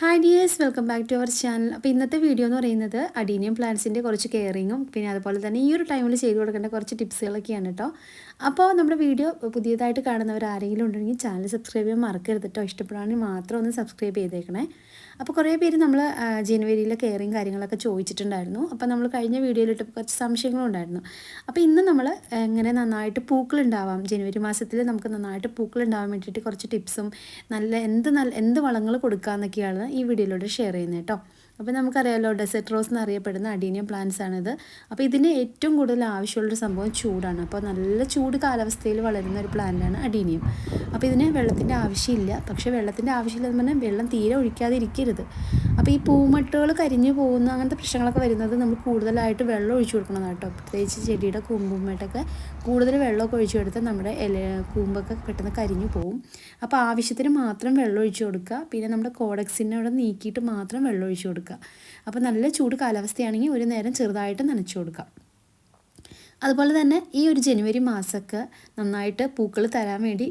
Hi dears welcome back to our channel അപ്പോൾ ഇന്നത്തെ video എന്ന് പറയുന്നത് അഡീനിയം പ്ലാന്റ്സിന്റെ കുറച്ച് കെയറിങ്ങും പിന്നെ അതുപോലെ തന്നെ ഈ ഒരു ടൈമിൽ ചെയ്തു കൊടുക്കേണ്ട കുറച്ച് ടിപ്സുകളൊക്കെയാണ് കേട്ടോ അപ്പോൾ നമ്മുടെ വീഡിയോ പുതിയതായിട്ട് കാണുന്നവർ ആരെങ്കിലും ഉണ്ടെങ്കിൽ ചാനൽ സബ്സ്ക്രൈബ് ചെയ്യാൻ മറക്കരുത് കേട്ടോ ഇഷ്ടപ്പെടുകയാണെങ്കിൽ മാത്രം ഒന്ന് സബ്സ്ക്രൈബ് ചെയ്തേക്കണേ. അപ്പോൾ കുറേ പേര് നമ്മൾ ജനുവരിയിലെ കെയറിങ് കാര്യങ്ങളൊക്കെ ചോദിച്ചിട്ടുണ്ടായിരുന്നു. അപ്പോൾ നമ്മൾ കഴിഞ്ഞ വീഡിയോയിലിട്ട് കുറച്ച് സംശയങ്ങളുണ്ടായിരുന്നു അപ്പോൾ ഇന്ന് നമ്മൾ എങ്ങനെ നന്നായിട്ട് പൂക്കൾ ഉണ്ടാവാം ജനുവരി മാസത്തിൽ നമുക്ക് നന്നായിട്ട് പൂക്കൾ ഉണ്ടാവാൻ വേണ്ടിയിട്ട് കുറച്ച് ടിപ്സും നല്ല എന്ത് നല്ല എന്ത് വളങ്ങൾ കൊടുക്കാമെന്നൊക്കെയാണ് ഈ വീഡിയോയിലൂടെ ഷെയർ ചെയ്യുന്നത് കേട്ടോ അപ്പോൾ നമുക്കറിയാമല്ലോ ഡെസേർട്ട് റോസ് എന്നറിയപ്പെടുന്ന അഡീനിയം പ്ലാന്റ്സ് ആണിത്. അപ്പോൾ ഇതിന് ഏറ്റവും കൂടുതൽ ആവശ്യമുള്ളൊരു സംഭവം ചൂടാണ്. അപ്പോൾ നല്ല ചൂട് കാലാവസ്ഥയിൽ വളരുന്ന ഒരു പ്ലാന്റാണ് അഡീനിയം അപ്പോൾ ഇതിന് വെള്ളത്തിന്റെ ആവശ്യമില്ല. പക്ഷേ വെള്ളത്തിന്റെ ആവശ്യമില്ലെന്ന് പറഞ്ഞാൽ വെള്ളം തീരെ ഒഴിക്കാതെ ഇരിക്കരുത് അപ്പോൾ ഈ പൂമട്ടുകൾ കരിഞ്ഞു പോകുന്ന അങ്ങനത്തെ പ്രശ്നങ്ങളൊക്കെ വരുന്നത് നമ്മൾ കൂടുതലായിട്ട് വെള്ളം ഒഴിച്ചു കൊടുക്കണം കേട്ടോ. പ്രത്യേകിച്ച് ചെടിയുടെ കൂമ്പുമായിട്ടൊക്കെ കൂടുതൽ വെള്ളമൊക്കെ ഒഴിച്ചു കൊടുത്താൽ നമ്മുടെ ഇല കൂമ്പൊക്കെ പെട്ടെന്ന് കരിഞ്ഞു പോകും അപ്പോൾ ആവശ്യത്തിന് മാത്രം വെള്ളം ഒഴിച്ചു കൊടുക്കുക. പിന്നെ നമ്മുടെ കോഡക്സിനെ അവിടെ നീക്കിയിട്ട് മാത്രം വെള്ളം ഒഴിച്ചു കൊടുക്കുക. അപ്പോൾ നല്ല ചൂട് കാലാവസ്ഥയാണെങ്കിൽ ഒരു നേരം ചെറുതായിട്ട് നനച്ചു കൊടുക്കാം അതുപോലെ തന്നെ ഈ ഒരു ജനുവരി മാസമൊക്കെ നന്നായിട്ട് പൂക്കൾ തരാൻ വേണ്ടി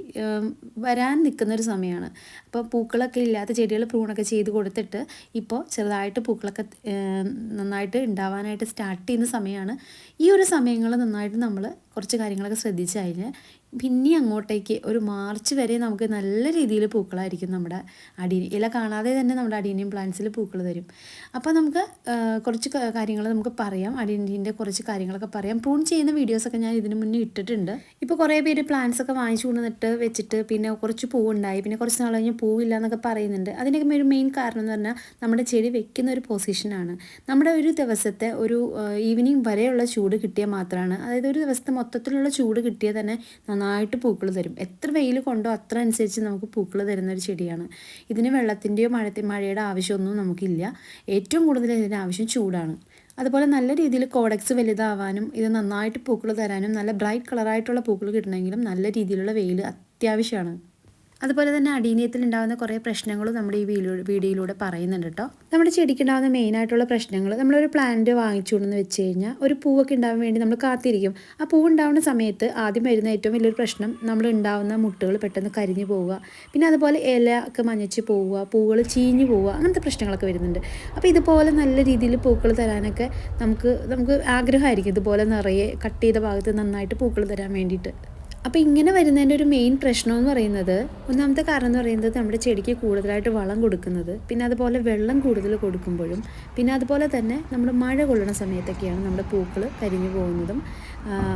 വരാൻ നിൽക്കുന്ന ഒരു സമയമാണ്. അപ്പോൾ പൂക്കളൊക്കെ ഇല്ലാത്ത ചെടികൾ പ്രൂണൊക്കെ ചെയ്ത് കൊടുത്തിട്ട് ഇപ്പോൾ ചെറുതായിട്ട് പൂക്കളൊക്കെ നന്നായിട്ട് ഉണ്ടാവാനായിട്ട് സ്റ്റാർട്ട് ചെയ്യുന്ന സമയമാണ്. ഈ ഒരു സമയങ്ങൾ നന്നായിട്ട് നമ്മൾ കുറച്ച് കാര്യങ്ങളൊക്കെ ശ്രദ്ധിച്ചു കഴിഞ്ഞാൽ പിന്നെ അങ്ങോട്ടേക്ക് ഒരു മാർച്ച് വരെ നമുക്ക് നല്ല രീതിയിൽ പൂക്കളായിരിക്കും നമ്മുടെ അടീനി ഇല കാണാതെ തന്നെ നമ്മുടെ അടീനിയം പ്ലാന്റ്സിൽ പൂക്കൾ തരും. അപ്പോൾ നമുക്ക് കുറച്ച് കാര്യങ്ങൾ നമുക്ക് പറയാം. അടീനിയന്റെ കുറച്ച് കാര്യങ്ങളൊക്കെ പറയാം. പ്രൂൺ ചെയ്യുന്ന വീഡിയോസൊക്കെ ഞാൻ ഇതിന് മുന്നേ ഇട്ടിട്ടുണ്ട്. ഇപ്പോൾ കുറേ പേര് പ്ലാന്റ്സ് ഒക്കെ വാങ്ങിച്ചു കൊണ്ടുവന്നിട്ട് വെച്ചിട്ട് പിന്നെ കുറച്ച് പൂവുണ്ടായി. പിന്നെ കുറച്ച് നാൾ കഴിഞ്ഞ് പൂവില്ല എന്നൊക്കെ പറയുന്നുണ്ട്. അതിനൊക്കെ ഒരു മെയിൻ കാരണം എന്ന് പറഞ്ഞാൽ നമ്മുടെ ചെടി വെക്കുന്ന ഒരു പൊസിഷനാണ് നമ്മുടെ ഒരു ദിവസത്തെ ഒരു ഈവനിങ് വരെയുള്ള ചൂട് കിട്ടിയാൽ മാത്രമാണ് അതായത് ഒരു ദിവസത്തെ മൊത്തത്തിലുള്ള ചൂട് കിട്ടിയാൽ തന്നെ നന്നായിട്ട് പൂക്കൾ തരും. എത്ര വെയിൽ കൊണ്ടോ അത്ര അനുസരിച്ച് നമുക്ക് പൂക്കൾ തരുന്ന ഒരു ചെടിയാണ്. ഇതിന് വെള്ളത്തിന്റെയോ മഴ മഴയുടെ ആവശ്യമൊന്നും നമുക്കില്ല. ഏറ്റവും കൂടുതൽ ഇതിന് ആവശ്യം ചൂടാണ്. അതുപോലെ നല്ല രീതിയിൽ കോഡക്സ് വലുതാവാനും ഇത് നന്നായിട്ട് പൂക്കൾ തരാനും നല്ല ബ്രൈറ്റ് കളറായിട്ടുള്ള പൂക്കൾ കിട്ടണമെങ്കിലും നല്ല രീതിയിലുള്ള വെയിൽ അത്യാവശ്യമാണ്. അതുപോലെ തന്നെ അടീനിയത്തിൽ ഉണ്ടാകുന്ന കുറേ പ്രശ്നങ്ങളും നമ്മൾ ഈ വീഡിയോ വീഡിയോയിലൂടെ പറയുന്നുണ്ട് കേട്ടോ. നമ്മുടെ ഉണ്ടാകുന്ന മെയിനായിട്ടുള്ള പ്രശ്നങ്ങൾ നമ്മളൊരു പ്ലാന്റ് വാങ്ങിച്ചു കൊണ്ടെന്ന് വെച്ച് കഴിഞ്ഞാൽ ഒരു പൂവൊക്കെ ഉണ്ടാകാൻ വേണ്ടി നമ്മൾ കാത്തിരിക്കും. ആ പൂവ് ഉണ്ടാവുന്ന സമയത്ത് ആദ്യം വരുന്ന ഏറ്റവും വലിയൊരു പ്രശ്നം നമ്മൾ ഉണ്ടാവുന്ന മുട്ടുകൾ പെട്ടെന്ന് കരിഞ്ഞു പോവുക. പിന്നെ അതുപോലെ ഇല ഒക്കെ മഞ്ഞച്ച് പോവുക പൂവുകൾ ചീഞ്ഞു പോവുക അങ്ങനത്തെ പ്രശ്നങ്ങളൊക്കെ വരുന്നുണ്ട്. അപ്പോൾ ഇതുപോലെ നല്ല രീതിയിൽ പൂക്കൾ തരാനൊക്കെ നമുക്ക് നമുക്ക് ആഗ്രഹമായിരിക്കും ഇതുപോലെ നിറയെ കട്ട് ചെയ്ത ഭാഗത്ത് നന്നായിട്ട് പൂക്കൾ തരാൻ വേണ്ടിയിട്ട്. അപ്പോൾ ഇങ്ങനെ വരുന്നതിന്റെ ഒരു മെയിൻ പ്രശ്നം എന്ന് പറയുന്നത് ഒന്നാമത്തെ കാരണം എന്ന് പറയുന്നത് നമ്മുടെ ചെടിക്ക് കൂടുതലായിട്ട് വളം കൊടുക്കുന്നത്. പിന്നെ അതുപോലെ വെള്ളം കൂടുതൽ കൊടുക്കുമ്പോഴും പിന്നെ അതുപോലെ തന്നെ നമ്മൾ മഴ കൊള്ളുന്ന സമയത്തൊക്കെയാണ് നമ്മുടെ പൂക്കൾ കരിഞ്ഞു പോകുന്നതും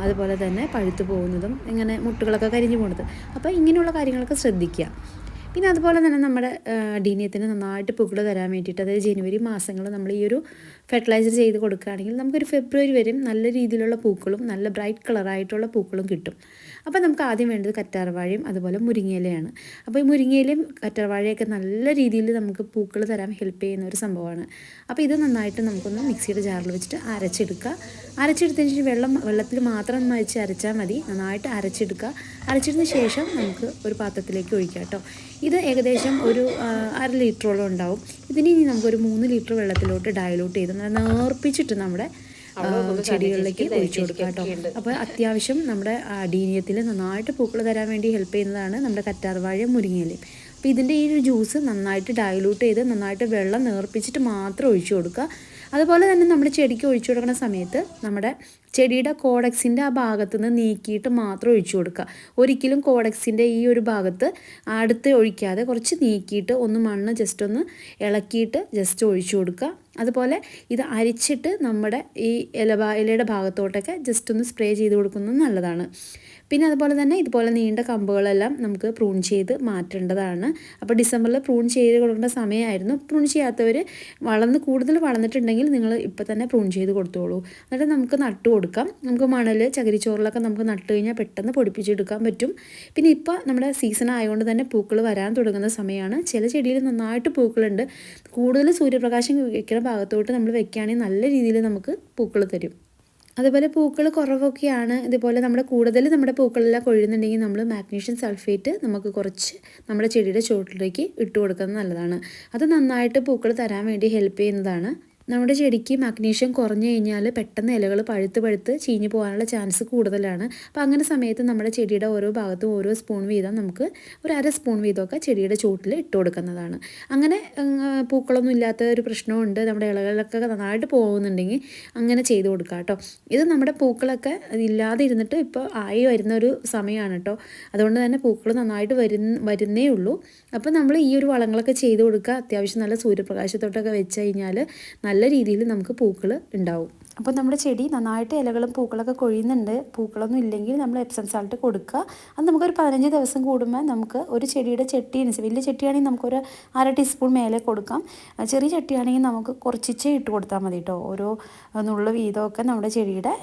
അതുപോലെ തന്നെ പഴുത്തു പോകുന്നതും ഇങ്ങനെ മുട്ടുകളൊക്കെ കരിഞ്ഞു പോകുന്നത്. അപ്പോൾ ഇങ്ങനെയുള്ള കാര്യങ്ങളൊക്കെ ശ്രദ്ധിക്കുക. പിന്നെ അതുപോലെ തന്നെ നമ്മുടെ ഡീനിയത്തിന് നന്നായിട്ട് പൂക്കൾ തരാൻ വേണ്ടിയിട്ട് അതായത് ജനുവരി മാസങ്ങൾ നമ്മൾ ഈ ഒരു ഫെർട്ടിലൈസർ ചെയ്ത് കൊടുക്കുകയാണെങ്കിൽ നമുക്കൊരു ഫെബ്രുവരി വരെയും നല്ല രീതിയിലുള്ള പൂക്കളും നല്ല ബ്രൈറ്റ് കളറായിട്ടുള്ള പൂക്കളും കിട്ടും. അപ്പോൾ നമുക്ക് ആദ്യം വേണ്ടത് കറ്റാർവാഴയും അതുപോലെ മുരിങ്ങയിലയാണ്. അപ്പോൾ ഈ മുരിങ്ങയിലയും കറ്റാർവാഴയൊക്കെ നല്ല രീതിയിൽ നമുക്ക് പൂക്കൾ തരാൻ ഹെൽപ്പ് ചെയ്യുന്ന ഒരു സംഭവമാണ്. അപ്പോൾ ഇത് നന്നായിട്ട് നമുക്കൊന്ന് മിക്സിയുടെ ജാറിൽ വെച്ചിട്ട് അരച്ചെടുക്കുക. അരച്ചെടുത്തതിന് ശേഷം വെള്ളം വെള്ളത്തിൽ മാത്രം മരിച്ച് അരച്ചാൽ മതി. നന്നായിട്ട് അരച്ചെടുക്കുക. അരച്ചെടുത്തതിന് ശേഷം നമുക്ക് ഒരു പാത്രത്തിലേക്ക് ഒഴിക്കാം കേട്ടോ. ഇത് ഏകദേശം ഒരു അര ലിറ്ററോളം ഉണ്ടാവും. ഇതിന് ഇനി നമുക്കൊരു മൂന്ന് ലിറ്റർ വെള്ളത്തിലോട്ട് ഡയലൂട്ട് ചെയ്ത് നേർപ്പിച്ചിട്ട് നമ്മുടെ ചെടികളിലേക്ക് ഒഴിച്ചു കൊടുക്കുക കേട്ടോ. അപ്പോൾ അത്യാവശ്യം നമ്മുടെ അടീനിയത്തിൽ നന്നായിട്ട് പൂക്കൾ തരാൻ വേണ്ടി ഹെൽപ്പ് ചെയ്യുന്നതാണ് നമ്മുടെ കറ്റാർവാഴ മുരിങ്ങയിലയും അപ്പോൾ ഇതിന്റെ ഈ ഒരു ജ്യൂസ് നന്നായിട്ട് ഡയലൂട്ട് ചെയ്ത് നന്നായിട്ട് വെള്ളം നേർപ്പിച്ചിട്ട് മാത്രം ഒഴിച്ചു കൊടുക്കുക. അതുപോലെ തന്നെ നമ്മൾ ചെടിക്ക് ഒഴിച്ചു കൊടുക്കുന്ന സമയത്ത് നമ്മുടെ ചെടിയുടെ കോഡക്സിന്റെ ആ ഭാഗത്ത് നിന്ന് നീക്കിയിട്ട് മാത്രം ഒഴിച്ചു കൊടുക്കുക. ഒരിക്കലും കോഡക്സിന്റെ ഈ ഒരു ഭാഗത്ത് അടുത്ത് ഒഴിക്കാതെ കുറച്ച് നീക്കിയിട്ട് ഒന്ന് മണ്ണ് ജസ്റ്റ് ഒന്ന് ഇളക്കിയിട്ട് ജസ്റ്റ് ഒഴിച്ചു കൊടുക്കുക. അതുപോലെ ഇത് അരിച്ചിട്ട് നമ്മുടെ ഈ ഇല ഇലയുടെ ഭാഗത്തോട്ടൊക്കെ ജസ്റ്റ് ഒന്ന് സ്പ്രേ ചെയ്ത് കൊടുക്കുന്നത് നല്ലതാണ്. പിന്നെ അതുപോലെ തന്നെ ഇതുപോലെ നീണ്ട കമ്പുകളെല്ലാം നമുക്ക് പ്രൂൺ ചെയ്ത് മാറ്റേണ്ടതാണ്. അപ്പോൾ ഡിസംബറിൽ പ്രൂൺ ചെയ്ത് കൊടുക്കേണ്ട സമയമായിരുന്നു. പ്രൂൺ ചെയ്യാത്തവർ വളർന്ന് കൂടുതൽ വളർന്നിട്ടുണ്ടെങ്കിൽ നിങ്ങൾ ഇപ്പോൾ തന്നെ പ്രൂൺ ചെയ്ത് കൊടുത്തോളൂ. എന്നിട്ട് നമുക്ക് നട്ടു കൊടുക്കാം. നമുക്ക് മണൽ ചകിരിച്ചോറിലൊക്കെ നമുക്ക് നട്ട് കഴിഞ്ഞാൽ പെട്ടെന്ന് പൊടിപ്പിച്ചെടുക്കാൻ പറ്റും. പിന്നെ ഇപ്പോൾ നമ്മുടെ സീസൺ ആയതുകൊണ്ട് തന്നെ പൂക്കൾ വരാൻ തുടങ്ങുന്ന സമയമാണ് ചില ചെടിയിൽ നന്നായിട്ട് പൂക്കളുണ്ട്. കൂടുതൽ സൂര്യപ്രകാശം വയ്ക്കുന്ന ഭാഗത്തോട്ട് നമ്മൾ വെക്കുകയാണെങ്കിൽ നല്ല രീതിയിൽ നമുക്ക് പൂക്കൾ തരും. അതുപോലെ പൂക്കൾ കുറവൊക്കെയാണ്. ഇതുപോലെ നമ്മുടെ കൂടുതൽ നമ്മുടെ പൂക്കളെല്ലാം കൊഴിയുന്നുണ്ടെങ്കിൽ നമ്മൾ മാഗ്നീഷ്യം സൾഫേറ്റ് നമുക്ക് കുറച്ച് നമ്മുടെ ചെടിയുടെ ചുവട്ടിലേക്ക് ഇട്ട് കൊടുക്കുന്നത് നല്ലതാണ്. അത് നന്നായിട്ട് പൂക്കൾ തരാൻ വേണ്ടി ഹെൽപ്പ് ചെയ്യുന്നതാണ്. നമ്മുടെ ചെടിക്ക് മഗ്നീഷ്യം കുറഞ്ഞു കഴിഞ്ഞാൽ പെട്ടെന്ന് ഇലകൾ പഴുത്ത് പഴുത്ത് ചീഞ്ഞു പോകാനുള്ള ചാൻസ് കൂടുതലാണ്. അപ്പോൾ അങ്ങനെ സമയത്ത് നമ്മുടെ ചെടിയുടെ ഓരോ ഭാഗത്തും ഓരോ സ്പൂൺ വീതം നമുക്ക് ഒരു അര സ്പൂൺ വീതമൊക്കെ ചെടിയുടെ ചൂട്ടിൽ ഇട്ട് കൊടുക്കുന്നതാണ്. അങ്ങനെ പൂക്കളൊന്നും ഇല്ലാത്ത ഒരു പ്രശ്നമുണ്ട്. നമ്മുടെ ഇലകളിലൊക്കെ നന്നായിട്ട് പോകുന്നുണ്ടെങ്കിൽ അങ്ങനെ ചെയ്ത് കൊടുക്കുക കേട്ടോ. ഇത് നമ്മുടെ പൂക്കളൊക്കെ ഇല്ലാതെ ഇരുന്നിട്ട് ഇപ്പോൾ ആയി വരുന്ന ഒരു സമയമാണ് കേട്ടോ. അതുകൊണ്ട് തന്നെ പൂക്കൾ നന്നായിട്ട് വരുന്ന വരുന്നേ ഉള്ളൂ. അപ്പോൾ നമ്മൾ ഈ ഒരു വളങ്ങളൊക്കെ ചെയ്ത് കൊടുക്കുക അത്യാവശ്യം നല്ല സൂര്യപ്രകാശത്തോട്ടൊക്കെ വെച്ച് കഴിഞ്ഞാൽ നല്ല രീതിയിൽ നമുക്ക് പൂക്കൾ ഉണ്ടാവും. അപ്പോൾ നമ്മുടെ ചെടി നന്നായിട്ട് ഇലകളും പൂക്കളൊക്കെ കൊഴിയുന്നുണ്ട്. പൂക്കളൊന്നും ഇല്ലെങ്കിൽ നമ്മൾ എപ്സം സാൾട്ട് കൊടുക്കുക. അത് നമുക്കൊരു പതിനഞ്ച് ദിവസം കൂടുമ്പോൾ നമുക്ക് ഒരു ചെടിയുടെ ചെട്ടി അനുസരിച്ച് വലിയ ചെട്ടിയാണെങ്കിൽ നമുക്കൊരു അര ടീസ്പൂൺ മേലെ കൊടുക്കാം. ചെറിയ ചട്ടിയാണെങ്കിൽ നമുക്ക് കുറച്ചിച്ചേ ഇട്ട് കൊടുത്താൽ മതി കേട്ടോ. ഓരോ നുള്ള വീതമൊക്കെ നമ്മുടെ ചെടിയുടെ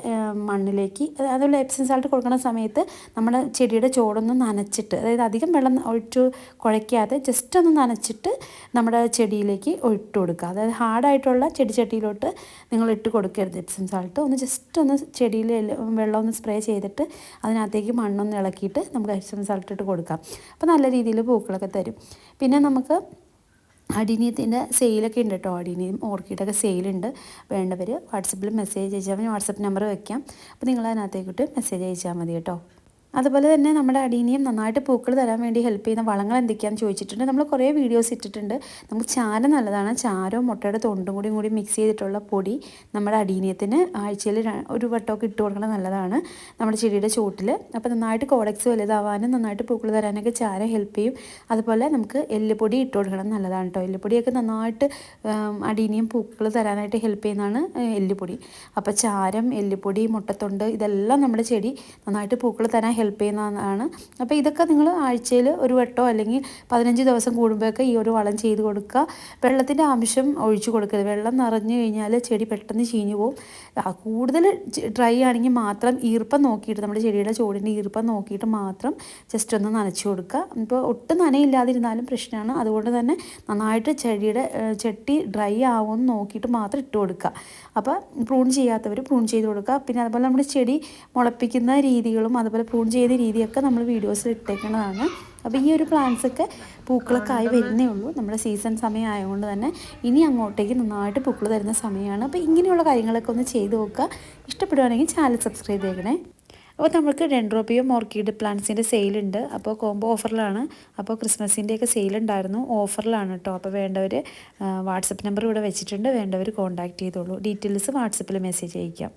മണ്ണിലേക്ക് അതുപോലെ എപ്സം സാൾട്ട് കൊടുക്കുന്ന സമയത്ത് നമ്മുടെ ചെടിയുടെ ചോടൊന്ന് നനച്ചിട്ട് അതായത് അധികം വെള്ളം ഒഴിച്ചു കുഴയ്ക്കാതെ ജസ്റ്റ് ഒന്ന് നനച്ചിട്ട് നമ്മുടെ ചെടിയിലേക്ക് ഇട്ട് കൊടുക്കുക. അതായത് ഹാർഡായിട്ടുള്ള ചെടി ചട്ടിയിലോട്ട് നിങ്ങൾ ഇട്ട് കൊടുക്കരുത്. എപ്സം സാൾട്ട് ഒന്ന് ജസ്റ്റ് ഒന്ന് ചെടിയിൽ വെള്ളം ഒന്ന് സ്പ്രേ ചെയ്തിട്ട് അതിനകത്തേക്ക് മണ്ണൊന്ന് ഇളക്കിയിട്ട് നമുക്ക് ജിപ്സം സാൾട്ട് ഇട്ട് കൊടുക്കാം. അപ്പോൾ നല്ല രീതിയിൽ പൂക്കളൊക്കെ തരും. പിന്നെ നമുക്ക് അടിനീയത്തിന്റെ സെയിലൊക്കെ ഉണ്ട് കേട്ടോ അടിനീയം ഓർക്കിഡൊക്കെ സെയിലുണ്ട് വേണ്ടവർ വാട്സപ്പിൽ മെസ്സേജ് അയച്ചാൽ വാട്സപ്പ് നമ്പർ വയ്ക്കാം അപ്പോൾ നിങ്ങൾ അതിനകത്തേക്കിട്ട് മെസ്സേജ് അയച്ചാൽ മതി കേട്ടോ അതുപോലെ തന്നെ നമ്മുടെ അടീനിയും നന്നായിട്ട് പൂക്കൾ തരാൻ വേണ്ടി ഹെൽപ്പ് ചെയ്യുന്ന വളങ്ങൾ എന്തൊക്കെയാണെന്ന് ചോദിച്ചിട്ടുണ്ട്. നമ്മൾ കുറേ വീഡിയോസ് ഇട്ടിട്ടുണ്ട്. നമുക്ക് ചാരം നല്ലതാണ്. ചാരവും മുട്ടയുടെ തൊണ്ടും കൂടിയും കൂടി മിക്സ് ചെയ്തിട്ടുള്ള പൊടി നമ്മുടെ അടീനിയത്തിന് ആഴ്ചയിൽ ഒരു വട്ടമൊക്കെ ഇട്ട് കൊടുക്കുന്നത് നല്ലതാണ്. നമ്മുടെ ചെടിയുടെ ചുവട്ടിൽ അപ്പോൾ നന്നായിട്ട് കോഡക്സ് വലുതാവാനും നന്നായിട്ട് പൂക്കൾ തരാനൊക്കെ ചാരം ഹെൽപ്പ് ചെയ്യും. അതുപോലെ നമുക്ക് എല്ലുപൊടി ഇട്ട് കൊടുക്കണം നല്ലതാണ് കേട്ടോ എല്ലുപൊടിയൊക്കെ നന്നായിട്ട് അടീനിയും പൂക്കൾ തരാനായിട്ട് ഹെൽപ്പ് ചെയ്യുന്നതാണ് എല്ലുപൊടി. അപ്പോൾ ചാരം എല്ലുപൊടി മുട്ടത്തൊണ്ട് ഇതെല്ലാം നമ്മുടെ ചെടി നന്നായിട്ട് പൂക്കൾ തരാൻ ഹെൽപ്പ് ചെയ്യുന്നതാണ്. അപ്പോൾ ഇതൊക്കെ നിങ്ങൾ ആഴ്ചയിൽ ഒരു വട്ടോ അല്ലെങ്കിൽ പതിനഞ്ച് ദിവസം കൂടുമ്പോഴൊക്കെ ഈ ഒരു വളം ചെയ്ത് കൊടുക്കുക. വെള്ളത്തിന്റെ ആവശ്യം ഒഴിച്ചു കൊടുക്കരുത്. വെള്ളം നിറഞ്ഞു കഴിഞ്ഞാൽ ചെടി പെട്ടെന്ന് ചീഞ്ഞു പോകും കൂടുതൽ ഡ്രൈ ആണെങ്കിൽ മാത്രം ഈർപ്പം നോക്കിയിട്ട് നമ്മുടെ ചെടിയുടെ ചൂടിന്റെ ഈർപ്പം നോക്കിയിട്ട് മാത്രം ജസ്റ്റ് ഒന്ന് നനച്ചു കൊടുക്കുക. ഇപ്പോൾ ഒട്ടും നനയില്ലാതിരുന്നാലും പ്രശ്നമാണ്. അതുകൊണ്ട് തന്നെ നന്നായിട്ട് ചെടിയുടെ ചട്ടി ഡ്രൈ ആവുമെന്ന് നോക്കിയിട്ട് മാത്രം ഇട്ട് കൊടുക്കുക. അപ്പോൾ പ്രൂൺ ചെയ്യാത്തവർ പ്രൂൺ ചെയ്ത് കൊടുക്കുക. പിന്നെ അതുപോലെ നമ്മുടെ ചെടി മുളപ്പിക്കുന്ന രീതികളും അതുപോലെ പ്രൂൺ ചെയ്ത രീതിയൊക്കെ നമ്മൾ വീഡിയോസിൽ ഇട്ടേക്കുന്നതാണ് അപ്പോൾ ഈ ഒരു പ്ലാന്റ്സൊക്കെ പൂക്കളൊക്കെ ആയി വരുന്നേ ഉള്ളൂ. നമ്മുടെ സീസൺ സമയം ആയതുകൊണ്ട് തന്നെ ഇനി അങ്ങോട്ടേക്ക് നന്നായിട്ട് പൂക്കൾ തരുന്ന സമയമാണ്. അപ്പോൾ ഇങ്ങനെയുള്ള കാര്യങ്ങളൊക്കെ ഒന്ന് ചെയ്ത് നോക്കുക. ഇഷ്ടപ്പെടുവാണെങ്കിൽ ചാനൽ സബ്സ്ക്രൈബ് ചെയ്യണേ. അപ്പോൾ നമുക്ക് ഡെൻഡ്രോപ്പിയും ഓർക്കിഡ് പ്ലാന്റ്സിന്റെ സെയിലുണ്ട് അപ്പോൾ കോംബോ ഓഫറിലാണ് അപ്പോൾ ക്രിസ്മസിന്റെയൊക്കെ സെയിലുണ്ടായിരുന്നു ഓഫറിലാണ് കേട്ടോ അപ്പോൾ വേണ്ടവർ വാട്സപ്പ് നമ്പർ ഇവിടെ വെച്ചിട്ടുണ്ട്. വേണ്ടവർ കോൺടാക്റ്റ് ചെയ്തോളൂ. ഡീറ്റെയിൽസ് വാട്സപ്പിൽ മെസ്സേജ് അയക്കാം.